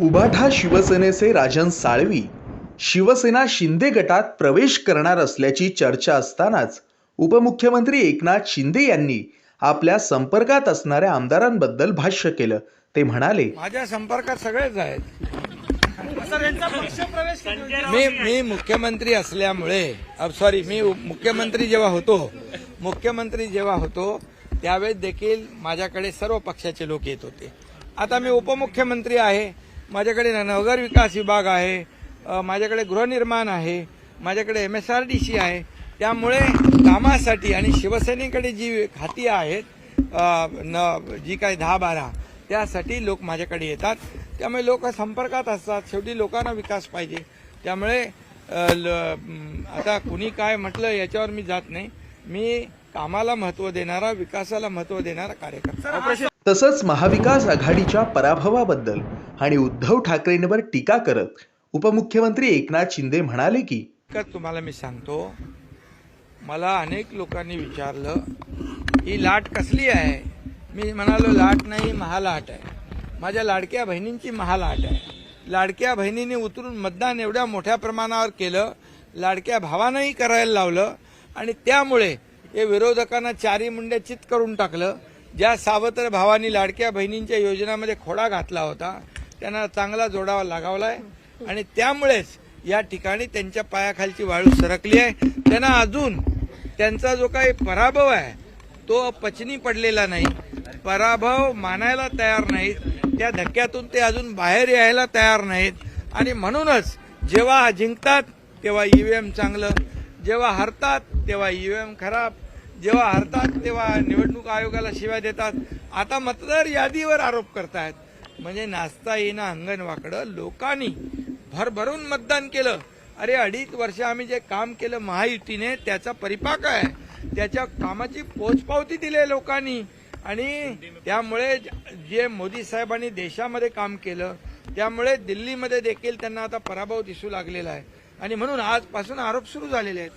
उभाठा शिवसेनेचे राजन साळवी शिवसेना शिंदे गटात प्रवेश करणार असल्याची चर्चा असतानाच उपमुख्यमंत्री एकनाथ शिंदे यांनी आपल्या संपर्कात असणाऱ्या आमदारांबद्दल भाष्य केलं. ते म्हणाले माझ्या संपर्कात सगळेच आहेत. मी मी मुख्यमंत्री असल्यामुळे सॉरी मी मुख्यमंत्री जेव्हा होतो मुख्यमंत्री जेव्हा होतो त्यावेळेस देखील माझ्याकडे सर्व पक्षाचे लोक येत होते. आता मी उपमुख्यमंत्री आहे माझ्याकडे न- नगर विकास विभाग आहे माझ्याकडे गृहनिर्माण आहे माझ्याकडे M S R D C आहे. त्यामुळे कामासाठी आणि शिवसेनेकडे जी खाती आहेत न जी काही दहा बारा त्यासाठी लोक माझ्याकडे येतात. त्यामुळे लोक संपर्कात असतात. शेवटी लोकांना विकास पाहिजे. त्यामुळे ल- आता कुणी काय म्हटलं याच्यावर मी जात नाही. मी कामाला महत्त्व देणारा विकासाला महत्त्व देणारा कार्यकर्ता. तसंच महाविकास आघाडीच्या पराभवाबद्दल आणि उद्धव ठाकरेंवर टीका करत उपमुख्यमंत्री एकनाथ शिंदे म्हणाले की तुम्हाला मी सांगतो मला अनेक लोकांनी विचारलं ही लाट कसली आहे? मी म्हणालो लाट नाही महालाट आहे. माझ्या लाडक्या बहिणींची महालाट आहे. लाडक्या बहिणीने उतरून मतदान एवढ्या मोठ्या प्रमाणावर केलं लाडक्या भावानंही करायला लावलं आणि त्यामुळे हे विरोधकांना चारी मुंड्या चित करून टाकलं. ज्या सावत्र भावानी लाडक्या बहिणींच्या योजनामध्ये खोडा घातला होता त्यांना चांगला जोडावा लागावलाय. आणि त्यामुळेच या ठिकाणी त्यांच्या पायाखालची वाळू सरकली आहे. त्यांना अजून त्यांचा जो काही पराभव आहे तो पचनी पडलेला नाही. पराभव मानायला तयार नाहीत. त्या धक्क्यातून ते अजून बाहेर यायला तयार नाहीत. आणि म्हणूनच जेव्हा जिंकतात तेव्हा ईव्हीएम चांगलं. जेव्हा हरतात तेव्हा ईव्हीएम खराब. जेव्हा हरतात तेव्हा निवडणूक आयोगाला शिव्या देतात. आता मतदार यादीवर आरोप करतायत. म्हणजे नाचता येईना अंगण वाकडं लोकांनी भरभरून मतदान केलं. अरे अडीच वर्ष आम्ही जे काम केलं महायुतीने त्याचा परिपाक आहे. त्याच्या कामाची पोचपावती दिली आहे लोकांनी. आणि त्यामुळे जे मोदी साहेबांनी देशामध्ये काम केलं त्यामुळे दिल्लीमध्ये देखील त्यांना आता पराभव दिसू लागलेला आहे. आणि म्हणून आजपासून आरोप सुरू झालेले आहेत.